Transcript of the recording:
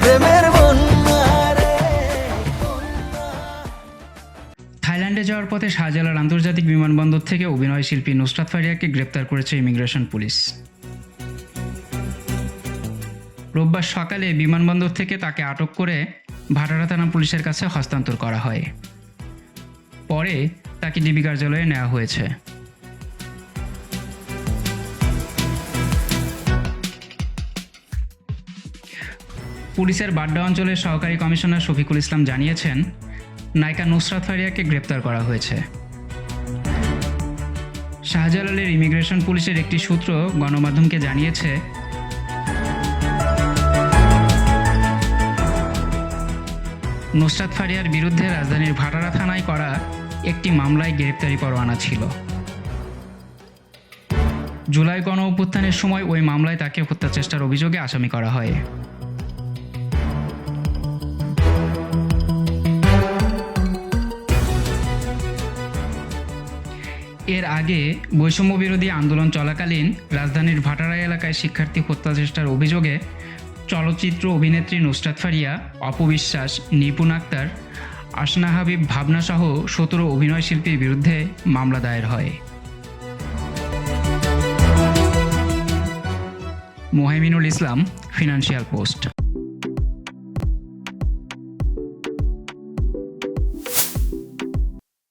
প্রেমের থাইল্যান্ডে যাওয়ার পথে শাহজালাল আন্তর্জাতিক বিমানবন্দর থেকে অভিনয় শিল্পী নুসরাত ফারিয়াকে গ্রেপ্তার করেছে ইমিগ্রেশন পুলিশ। রোববার সকালে বিমানবন্দর থেকে তাকে আটক করে ভাটারা থানা পুলিশের কাছে হস্তান্তর করা হয়। পরে তাকে ডিবি কার্যালয়ে নেওয়া হয়েছে। পুলিশের বাড্ডা অঞ্চলের সহকারী কমিশনার শফিকুল ইসলাম জানিয়েছেন, নায়িকা নুসরাত ফারিয়াকে গ্রেপ্তার করা হয়েছে। শাহজালালের ইমিগ্রেশন পুলিশের একটি সূত্র গণমাধ্যমকে জানিয়েছে, নুসরাত ফারিয়ার বিরুদ্ধে রাজধানীর ভাটারা থানায় করা একটি মামলায় গ্রেপ্তারি পরোয়ানা ছিল। জুলাই গণ অভ্যুত্থানের সময় ওই মামলায় তাকে হত্যা চেষ্টার অভিযোগে আসামি করা হয়। এর আগে বৈষম্য বিরোধী আন্দোলন চলাকালীন রাজধানীর ভাটারা এলাকায় শিক্ষার্থী হত্যা চেষ্টার অভিযোগে চলচ্চিত্র অভিনেত্রী নুসরাত ফারিয়া অপবিশ্বাস নিপুণ আক্তার আসনা হাবিব ভাবনাসহ সতেরো অভিনয়শিল্পীর বিরুদ্ধে মামলা দায়ের হয়। Mohaiminul Islam, Financial Post.